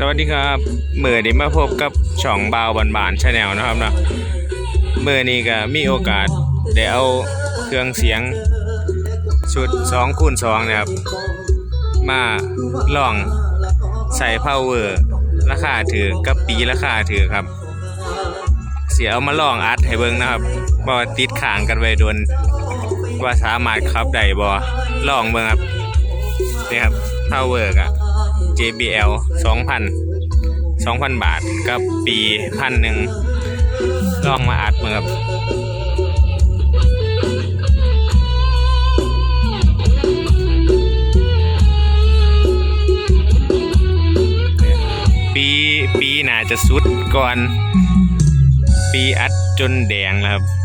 สวัสดีครับเมื่อนี้มาพบกับช่องบาวบานบานชาแนลนะครับเนาะเมื่อนี้ก็มีโอกาสได้เอาเครื่องเสียงชุด2คูณ2นะครับ มาลองใส่พาวเวอร์ราคาถือกับปีราคาถือครับ เสียเอามาลองอัดให้เบิ่งนะครับว่ติดข้างกันไว้โดนว่าสามารถขับได้บ่ลองเบิ่งครับนี่ครับพาวเวอร์กะ JBL 2,000 2,000 บาทกับปีพันหนึ่งลองมาอัดมือครับปีปีน่าจะสุดก่อน ปีอัดจนแดงแล้วครับ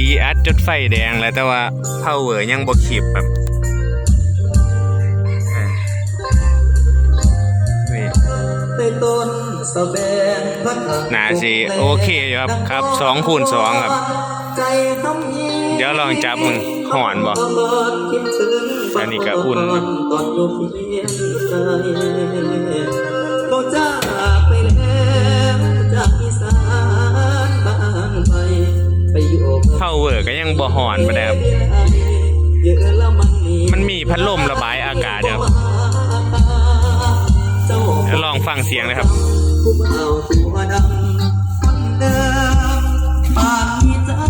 ปีอัดจนไฟแดงแล้วแต่ว่าเผาเวอร์ยังบ่ขีบแบบอะนี่ในต้นสะแบงพัดน่าสิโอเคอยู่ครับครับสองคูณสองครับใจทำยิงเดี๋ยวลองจับมึงหอนบ่คิดถึงอันนี้ก็อุ่น ร์ก็ยังบ่หอนมาได้ครับเยอะแล้วมันมันมีพัดลมระบายอากาศครับเจ้าเดี๋ยวลองฟังเสียงนะครับผู้เบาตัวดำคนเดิมป่านนี้เจ้า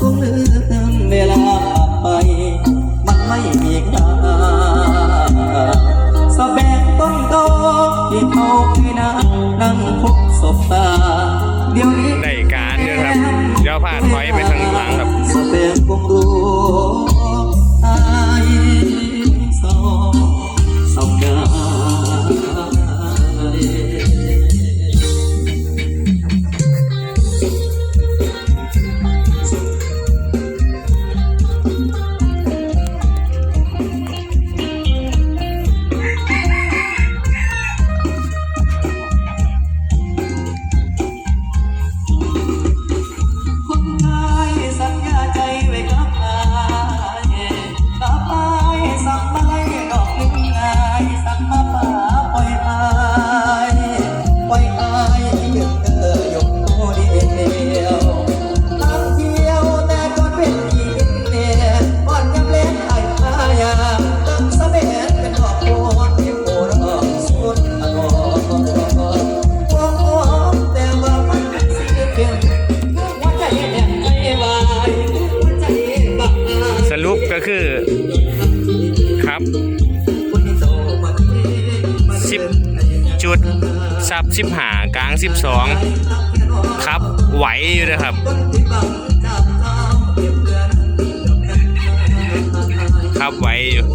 คงลืมเวลาไป มันไม่มีค่าสะแบกต้นโตที่เขาเคยนั่งนั่งพบศพตา เดี๋ยวนี้ เดี๋ยวพาดถอยไปทางหลังครับ จุดซับสิบหากลางสิบสองครับไหวอยู่นะครับครับไหวอยู่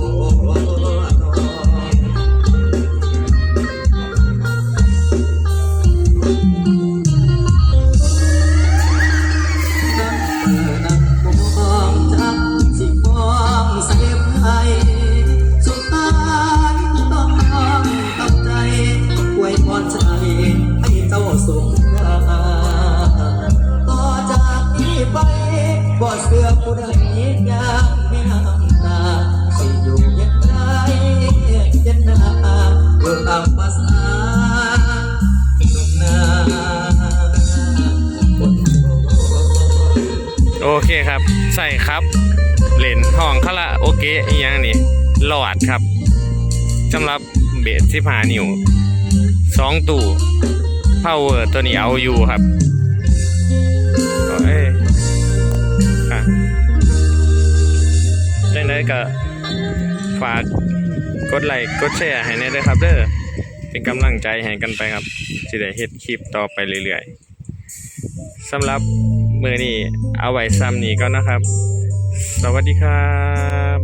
นักม สงกราต่อจากนี้ไปบ่เสือผู้ใดยามไม่น้ำตาสิอยู่เย็นใจเย็นนาเพื่อตามภาษาหนุ่มนาโอเคครับ ใส่ครับเล่นห้องคาราโอเกะอีหยังนี่หลอดครับสำหรับเบสสิบหานิ้วสองตู้ พาวเวอร์ตัวนี้เอาอยู่ครับเอ้ยอะจังได้ก็ฝากกดไลค์กดแชร์ให้แน่ด้วยครับเด้อเป็นกำลังใจให้กันไปครับจะได้เฮ็ดคลิปต่อไปเรื่อยๆสำหรับมือนี้เอาไว้ซ้ำนี้ก็นะครับ สวัสดีครับ